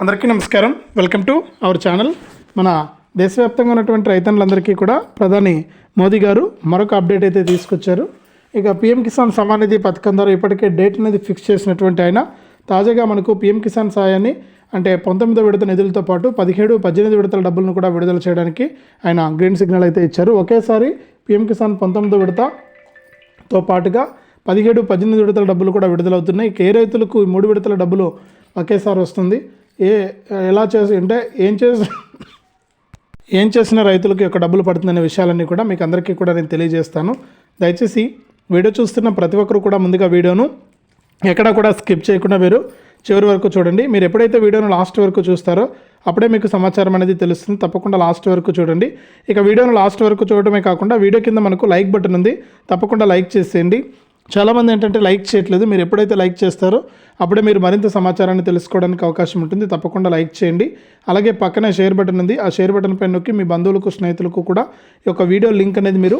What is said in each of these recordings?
అందరికీ నమస్కారం. Welcome to our channel. మన దేశవ్యాప్తంగా ఉన్నటువంటి రైతన్నులందరికీ కూడా ప్రధాని మోదీ గారు మరొక అప్డేట్ అయితే తీసుకొచ్చారు. ఇక పిఎం కిసాన్ సమాన్ నిధి పథకం ద్వారా ఇప్పటికే డేట్ అనేది ఫిక్స్ చేసినటువంటి ఆయన తాజాగా మనకు పిఎం కిసాన్ సాయాన్ని అంటే పంతొమ్మిదో విడత నిధులతో పాటు పదిహేడు పద్దెనిమిది విడతల డబ్బులను కూడా విడుదల చేయడానికి ఆయన గ్రీన్ సిగ్నల్ అయితే ఇచ్చారు. ఒకేసారి పిఎం కిసాన్ పంతొమ్మిదో విడతతో పాటుగా పదిహేడు పద్దెనిమిది విడతల డబ్బులు కూడా విడుదలవుతున్నాయి. ఏ రైతులకు మూడు విడతల డబ్బులు ఒకేసారి వస్తుంది? ఏ ఎలా చేసి అంటే ఏం చేసి ఏం చేసిన రైతులకు యొక్క డబ్బులు పడుతుందనే విషయాలన్నీ కూడా మీకు అందరికీ కూడా నేను తెలియజేస్తాను. దయచేసి వీడియో చూస్తున్న ప్రతి ఒక్కరు కూడా ముందుగా వీడియోను ఎక్కడా కూడా స్కిప్ చేయకుండా మీరు చివరి వరకు చూడండి. మీరు ఎప్పుడైతే వీడియోను లాస్ట్ వరకు చూస్తారో అప్పుడే మీకు సమాచారం అనేది తెలుస్తుంది. తప్పకుండా లాస్ట్ వరకు చూడండి. ఇక వీడియోను లాస్ట్ వరకు చూడటమే కాకుండా వీడియో కింద మనకు లైక్ బటన్ ఉంది. తప్పకుండా లైక్ చేసేయండి. చాలామంది ఏంటంటే లైక్ చేయట్లేదు. మీరు ఎప్పుడైతే లైక్ చేస్తారో అప్పుడే మీరు మరింత సమాచారాన్ని తెలుసుకోవడానికి అవకాశం ఉంటుంది. తప్పకుండా లైక్ చేయండి. అలాగే పక్కనే షేర్ బటన్ ఉంది. ఆ షేర్ బటన్ పైన నొక్కి మీ బంధువులకు స్నేహితులకు కూడా ఈ యొక్క వీడియో లింక్ అనేది మీరు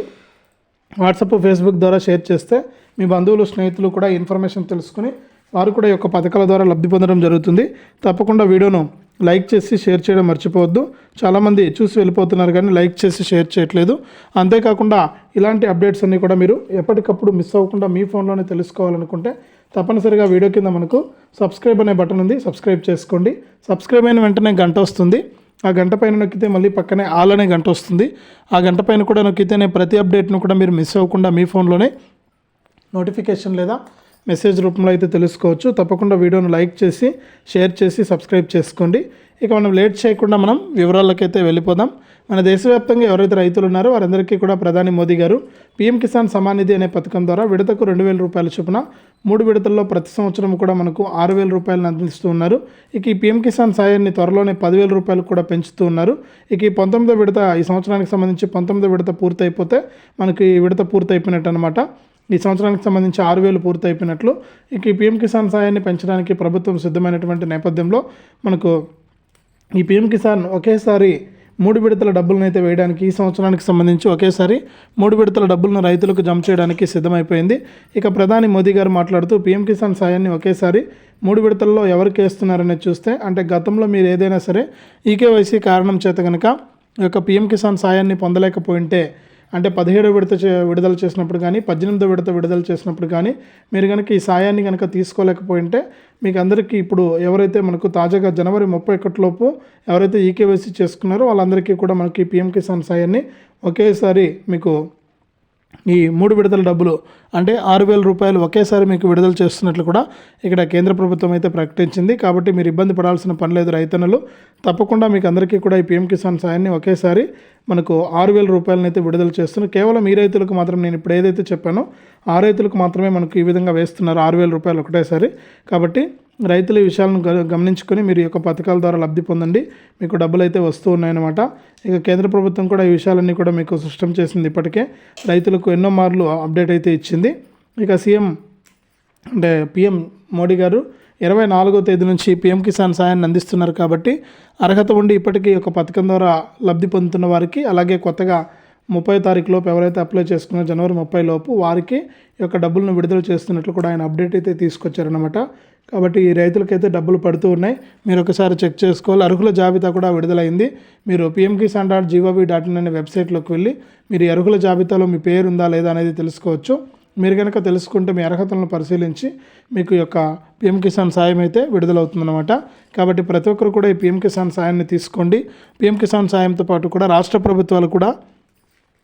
వాట్సాప్ ఫేస్బుక్ ద్వారా షేర్ చేస్తే మీ బంధువులు స్నేహితులు కూడా ఇన్ఫర్మేషన్ తెలుసుకుని వారు కూడా ఈ యొక్క పథకాల ద్వారా లబ్ధి పొందడం జరుగుతుంది. తప్పకుండా వీడియోను లైక్ చేసి షేర్ చేయడం మర్చిపోవద్దు. చాలామంది చూసి వెళ్ళిపోతున్నారు కానీ లైక్ చేసి షేర్ చేయట్లేదు. అంతేకాకుండా ఇలాంటి అప్డేట్స్ అన్నీ కూడా మీరు ఎప్పటికప్పుడు మిస్ అవ్వకుండా మీ ఫోన్లోనే తెలుసుకోవాలనుకుంటే తప్పనిసరిగా వీడియో కింద మనకు సబ్స్క్రైబ్ అనే బటన్ ఉంది. సబ్స్క్రైబ్ చేసుకోండి. సబ్స్క్రైబ్ అయిన వెంటనే గంట వస్తుంది. ఆ గంట పైన నొక్కితే మళ్ళీ పక్కనే ఆల్ అనే గంట వస్తుంది. ఆ గంట పైన కూడా నొక్కితేనే ప్రతి అప్డేట్ను కూడా మీరు మిస్ అవ్వకుండా మీ ఫోన్లోనే నోటిఫికేషన్ లేదా మెసేజ్ రూపంలో అయితే తెలుసుకోవచ్చు. తప్పకుండా వీడియోను లైక్ చేసి షేర్ చేసి సబ్స్క్రైబ్ చేసుకోండి. ఇక మనం లేట్ చేయకుండా మనం వివరాలకైతే వెళ్ళిపోదాం. మన దేశవ్యాప్తంగా ఎవరైతే రైతులు ఉన్నారో వారందరికీ కూడా ప్రధాని మోదీ గారు పీఎం కిసాన్ సమాన్ నిధి అనే పథకం ద్వారా విడతకు రెండు వేల రూపాయల చొప్పున మూడు విడతల్లో ప్రతి సంవత్సరం కూడా మనకు ఆరు వేల రూపాయలను అందిస్తూ ఉన్నారు. ఇక ఈ పీఎం కిసాన్ సాయాన్ని త్వరలోనే పదివేల రూపాయలు కూడా పెంచుతూ ఉన్నారు. ఇక ఈ పంతొమ్మిదో విడత ఈ సంవత్సరానికి సంబంధించి పంతొమ్మిదో విడత పూర్తయిపోతే మనకి ఈ విడత పూర్తయిపోయినట్టు అనమాట ఈ సంవత్సరానికి సంబంధించి ఆరు వేలు పూర్తయిపోయినట్లు ఇక ఈ పీఎం కిసాన్ సాయాన్ని పెంచడానికి ప్రభుత్వం సిద్ధమైనటువంటి నేపథ్యంలో మనకు ఈ పీఎం కిసాన్ ఒకేసారి మూడు విడతల డబ్బులను అయితే వేయడానికి ఈ సంవత్సరానికి సంబంధించి ఒకేసారి మూడు విడతల డబ్బులను రైతులకు జమ చేయడానికి సిద్ధమైపోయింది. ఇక ప్రధాని మోదీ గారు మాట్లాడుతూ పీఎం కిసాన్ సాయాన్ని ఒకేసారి మూడు విడతల్లో ఎవరికి వేస్తున్నారనేది చూస్తే అంటే గతంలో మీరు ఏదైనా సరే ఈకేవైసీ కారణం చేత కనుక ఈ యొక్క పీఎం కిసాన్ సాయాన్ని పొందలేకపోయింటే అంటే పదిహేడో విడత చే విడుదల చేసినప్పుడు కానీ పద్దెనిమిదో విడత విడుదల చేసినప్పుడు కానీ మీరు కనుక ఈ సాయాన్ని కనుక తీసుకోలేకపోయింటే మీకు అందరికీ ఇప్పుడు ఎవరైతే మనకు తాజాగా జనవరి ముప్పై ఒకటిలోపు ఎవరైతే ఈకేవైసీ చేసుకున్నారో వాళ్ళందరికీ కూడా మనకి పిఎం కిసాన్ సాయాన్ని ఒకేసారి మీకు ఈ మూడు విడతల డబ్బులు అంటే ఆరు వేల రూపాయలు ఒకేసారి మీకు విడుదల చేస్తున్నట్లు కూడా ఇక్కడ కేంద్ర ప్రభుత్వం అయితే ప్రకటించింది. కాబట్టి మీరు ఇబ్బంది పడాల్సిన పని లేదు రైతన్నలు. తప్పకుండా మీకు అందరికీ కూడా ఈ పీఎం కిసాన్ సాయాన్ని ఒకేసారి మనకు ఆరు వేల రూపాయలను అయితే విడుదల చేస్తున్నారు. కేవలం ఈ రైతులకు మాత్రం నేను ఇప్పుడు ఏదైతే చెప్పానో ఆ రైతులకు మాత్రమే మనకు ఈ విధంగా వేస్తున్నారు ఆరు వేల రూపాయలు ఒకటేసారి. కాబట్టి రైతులు ఈ విషయాలను గమనించుకొని మీరు ఈ యొక్క పథకాల ద్వారా లబ్ధి పొందండి. మీకు డబ్బులు అయితే వస్తూ ఉన్నాయన్నమాట. ఇక కేంద్ర ప్రభుత్వం కూడా ఈ విషయాలన్నీ కూడా మీకు స్పష్టం చేసింది ఇప్పటికే. రైతులకు ఎన్నో మార్లు అప్డేట్ అయితే ఇచ్చింది. ఇక సీఎం అంటే పిఎం మోడీ గారు ఇరవై నాలుగో తేదీ నుంచి పిఎం కిసాన్ సాయాన్ని అందిస్తున్నారు కాబట్టి అర్హత ఉండి ఇప్పటికీ ఒక పథకం ద్వారా లబ్ధి పొందుతున్న వారికి అలాగే కొత్తగా ముప్పై తారీఖు లోపు ఎవరైతే అప్లై చేసుకున్నారో జనవరి ముప్పై లోపు వారికి ఈ యొక్క డబ్బులను విడుదల చేస్తున్నట్లు కూడా ఆయన అప్డేట్ అయితే తీసుకొచ్చారనమాట కాబట్టి ఈ రైతులకైతే డబ్బులు పడుతూ ఉన్నాయి. మీరు ఒకసారి చెక్ చేసుకోవాలి. అర్హుల జాబితా కూడా విడుదలైంది. మీరు PM Kisan dot G O V dot in అనే వెబ్సైట్లోకి వెళ్ళి మీరు ఈ అర్హుల జాబితాలో మీ పేరు ఉందా లేదా అనేది తెలుసుకోవచ్చు. మీరు కనుక తెలుసుకుంటే మీ అర్హతలను పరిశీలించి మీకు యొక్క పిఎం కిసాన్ సాయం అయితే విడుదలవుతుందన్నమాట. కాబట్టి ప్రతి ఒక్కరు కూడా ఈ పిఎం కిసాన్ సాయాన్ని తీసుకోండి. పిఎం కిసాన్ సాయంతో పాటు కూడా రాష్ట్ర ప్రభుత్వాలు కూడా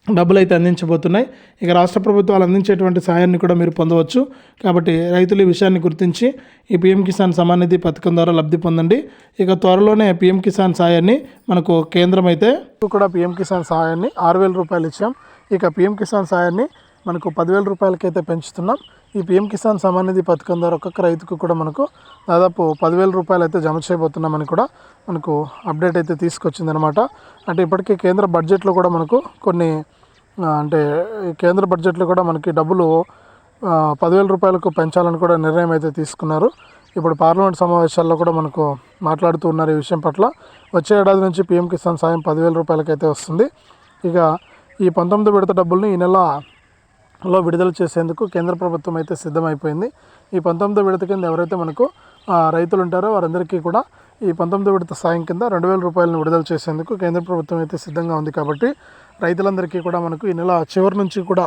డబ్బులు అయితే అందించబోతున్నాయి. ఇక రాష్ట్ర ప్రభుత్వాలు అందించేటువంటి సాయాన్ని కూడా మీరు పొందవచ్చు. కాబట్టి రైతులు ఈ విషయాన్ని గుర్తించి ఈ పీఎం కిసాన్ సమాన్ నిధి పథకం ద్వారా లబ్ధి పొందండి. ఇక త్వరలోనే పీఎం కిసాన్ సాయాన్ని మనకు కేంద్రం అయితే కూడా పీఎం కిసాన్ సాయాన్ని ఆరు వేల రూపాయలు ఇచ్చాం. ఇక పీఎం కిసాన్ సాయాన్ని మనకు పదివేల రూపాయలకైతే పెంచుతున్నాం. ఈ పీఎం కిసాన్ సమాన్ నిధి పథకం ద్వారా ఒక్కొక్క రైతుకు కూడా మనకు దాదాపు పదివేల రూపాయలు అయితే జమ చేయబోతున్నామని కూడా మనకు అప్డేట్ అయితే తీసుకొచ్చిందనమాట అంటే ఇప్పటికే కేంద్ర బడ్జెట్లో కూడా మనకు కొన్ని అంటే కేంద్ర బడ్జెట్లో కూడా మనకి డబ్బులు పదివేల రూపాయలకు పెంచాలని కూడా నిర్ణయం అయితే తీసుకున్నారు. ఇప్పుడు పార్లమెంట్ సమావేశాల్లో కూడా మనకు మాట్లాడుతూ ఉన్నారు ఈ విషయం పట్ల. వచ్చే ఏడాది నుంచి పీఎం కిసాన్ సాయం పదివేల రూపాయలకైతే వస్తుంది. ఇక ఈ పంతొమ్మిది విడత డబ్బుల్ని ఈ నెల లో విడుదల చేసేందుకు కేంద్ర ప్రభుత్వం అయితే సిద్ధమైపోయింది. ఈ పంతొమ్మిదో విడత కింద ఎవరైతే మనకు రైతులు ఉంటారో వారందరికీ కూడా ఈ పంతొమ్మిదో విడత సాయం కింద రెండు వేల రూపాయలను విడుదల చేసేందుకు కేంద్ర ప్రభుత్వం అయితే సిద్ధంగా ఉంది కాబట్టి రైతులందరికీ కూడా మనకు ఈ నెల చివరి నుంచి కూడా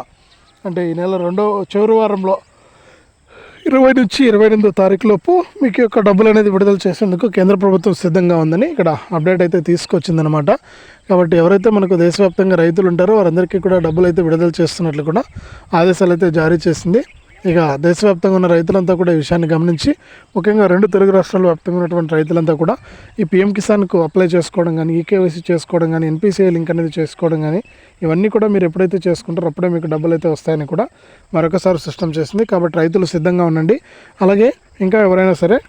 అంటే ఈ నెల రెండో చివరి వారంలో ఇరవై నుంచి ఇరవై ఎనిమిదో తారీఖు లోపు మీకు యొక్క డబ్బులు అనేది విడుదల చేసేందుకు కేంద్ర ప్రభుత్వం సిద్ధంగా ఉందని ఇక్కడ అప్డేట్ అయితే తీసుకొచ్చిందనమాట కాబట్టి ఎవరైతే మనకు దేశవ్యాప్తంగా రైతులు ఉంటారో వారందరికీ కూడా డబ్బులు అయితే విడుదల చేస్తున్నట్లు కూడా ఆదేశాలు అయితే జారీ చేసింది. ఇక దేశవ్యాప్తంగా ఉన్న రైతులంతా కూడా ఈ విషయాన్ని గమనించి ముఖ్యంగా రెండు తెలుగు రాష్ట్రాల వ్యాప్తంగా ఉన్నటువంటి రైతులంతా కూడా ఈ పిఎం కిసాన్కు అప్లై చేసుకోవడం కానీ ఈకేవైసీ చేసుకోవడం కానీ ఎన్పిసిఐ లింక్ అనేది చేసుకోవడం కానీ ఇవన్నీ కూడా మీరు ఎప్పుడైతే చేసుకుంటారో అప్పుడే మీకు డబ్బులు అయితే వస్తాయని కూడా మరొకసారి సిస్టమ్ చేసింది. కాబట్టి రైతులు సిద్ధంగా ఉండండి. అలాగే ఇంకా ఎవరైనా సరే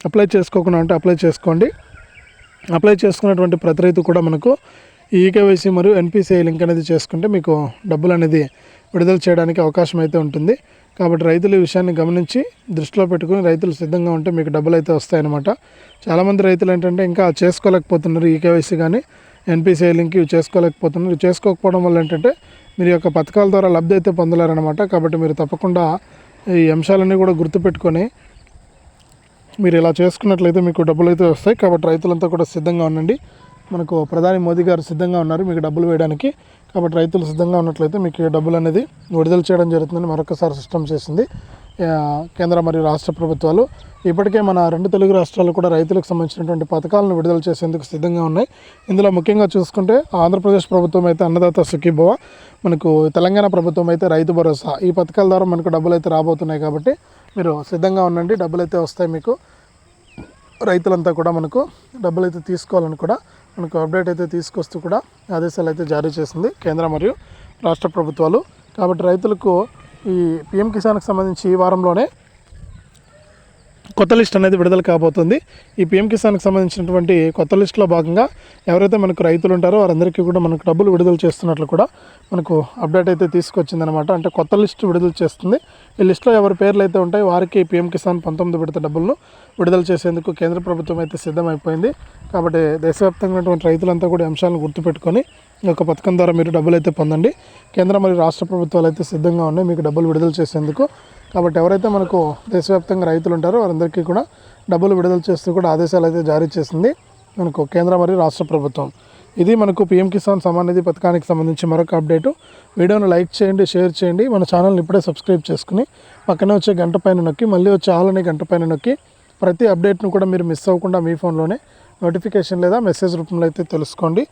అప్లై చేసుకోకుండా ఉంటే అప్లై చేసుకోండి. అప్లై చేసుకున్నటువంటి ప్రతి రైతు కూడా మనకు ఈ ఈకేవైసీ మరియు ఎన్పిసిఐ లింక్ అనేది చేసుకుంటే మీకు డబ్బులు అనేది విడుదల చేయడానికి అవకాశం అయితే ఉంటుంది. కాబట్టి రైతులు ఈ విషయాన్ని గమనించి దృష్టిలో పెట్టుకుని రైతులు సిద్ధంగా ఉంటే మీకు డబ్బులు అయితే వస్తాయన్నమాట. చాలామంది రైతులు ఏంటంటే ఇంకా చేసుకోలేకపోతున్నారు ఈకేవైసీ కానీ. ఎన్పిసిఐ లింక్ ఇవి చేసుకోలేకపోతున్నారు. ఇవి చేసుకోకపోవడం వల్ల ఏంటంటే మీరు యొక్క పథకాల ద్వారా లబ్ధి అయితే పొందలేరనమాట కాబట్టి మీరు తప్పకుండా ఈ అంశాలన్నీ కూడా గుర్తుపెట్టుకొని మీరు ఇలా చేసుకున్నట్లయితే మీకు డబ్బులు అయితే వస్తాయి. కాబట్టి రైతులంతా కూడా సిద్ధంగా ఉండండి. మనకు ప్రధాని మోదీ గారు సిద్ధంగా ఉన్నారు మీకు డబ్బులు వేయడానికి. కాబట్టి రైతులు సిద్ధంగా ఉన్నట్లయితే మీకు డబ్బులు అనేది విడుదల చేయడం జరుగుతుందని మరొకసారి సిస్టమ్ చేసింది. కేంద్ర మరియు రాష్ట్ర ప్రభుత్వాలు ఇప్పటికే మన రెండు తెలుగు రాష్ట్రాలు కూడా రైతులకు సంబంధించినటువంటి పథకాలను విడుదల చేసేందుకు సిద్ధంగా ఉన్నాయి. ఇందులో ముఖ్యంగా చూసుకుంటే ఆంధ్రప్రదేశ్ ప్రభుత్వం అయితే అన్నదాత సుఖీభవ మనకు తెలంగాణ ప్రభుత్వం అయితే రైతు భరోసా. ఈ పథకాల ద్వారా మనకు డబ్బులు అయితే రాబోతున్నాయి కాబట్టి మీరు సిద్ధంగా ఉండండి డబ్బులు అయితే వస్తాయి మీకు. రైతులంతా కూడా మనకు డబ్బులు అయితే తీసుకోవాలని కూడా మనకు అప్డేట్ అయితే తీసుకొస్తూ కూడా ఆదేశాలు అయితే జారీ చేసింది కేంద్ర మరియు రాష్ట్ర ప్రభుత్వాలు. కాబట్టి రైతులకు ఈ పిఎం కిసాన్కి సంబంధించి ఈ వారంలోనే కొత్త లిస్ట్ అనేది విడుదల కాబోతుంది. ఈ పిఎం కిసాన్కి సంబంధించినటువంటి కొత్త లిస్టులో భాగంగా ఎవరైతే మనకు రైతులు ఉంటారో వారందరికీ కూడా మనకు డబ్బులు విడుదల చేస్తున్నట్లు కూడా మనకు అప్డేట్ అయితే తీసుకొచ్చిందనమాట అంటే కొత్త లిస్ట్ విడుదల చేస్తుంది. ఈ లిస్టులో ఎవరి పేర్లు అయితే ఉంటాయో వారికి పిఎం కిసాన్ పంతొమ్మిది విడత డబ్బులను విడుదల చేసేందుకు కేంద్ర ప్రభుత్వం అయితే సిద్ధమైపోయింది. కాబట్టి దేశవ్యాప్తంగా ఉన్నటువంటి రైతులంతా కూడా అంశాలను గుర్తుపెట్టుకొని ఈ యొక్క పథకం ద్వారా మీరు డబ్బులు అయితే పొందండి. కేంద్ర మరియు రాష్ట్ర ప్రభుత్వాలు అయితే సిద్ధంగా ఉన్నాయి. మీకు డబ్బులు విడుదల చేసేందుకు కాబట్టి ఎవరైతే మనకు దేశవ్యాప్తంగా రైతులు ఉంటారో వారందరికీ కూడా డబ్బులు విడుదల చేస్తూ కూడా ఆదేశాలు అయితే జారీ చేసింది మనకు కేంద్ర మరియు రాష్ట్ర ప్రభుత్వం. ఇది మనకు పిఎం కిసాన్ సమాన్ నిధి పథకానికి సంబంధించి మరొక అప్డేటు. వీడియోను లైక్ చేయండి షేర్ చేయండి. మన ఛానల్ని ఇప్పుడే సబ్స్క్రైబ్ చేసుకుని పక్కనే వచ్చే గంట పైన నొక్కి మళ్ళీ వచ్చే ఆల్ గంట పైన నొక్కి ప్రతి అప్డేట్ను కూడా మీరు మిస్ అవ్వకుండా మీ ఫోన్లోనే నోటిఫికేషన్ లేదా మెసేజ్ రూపంలో అయితే తెలుసుకోండి.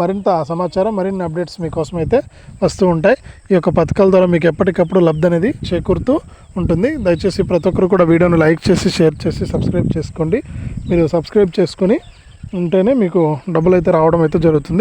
మరింత సమాచారం మరిన్ని అప్డేట్స్ మీకోసం అయితే వస్తూ ఉంటాయి. ఈ యొక్క పథకాల ద్వారా మీకు ఎప్పటికప్పుడు లబ్ధి అనేది చేకూరుతూ ఉంటుంది. దయచేసి ప్రతి ఒక్కరు కూడా వీడియోను లైక్ చేసి షేర్ చేసి సబ్స్క్రైబ్ చేసుకోండి. మీరు సబ్స్క్రైబ్ చేసుకొని ఉంటేనే మీకు డబ్బులు అయితే రావడం అయితే జరుగుతుంది.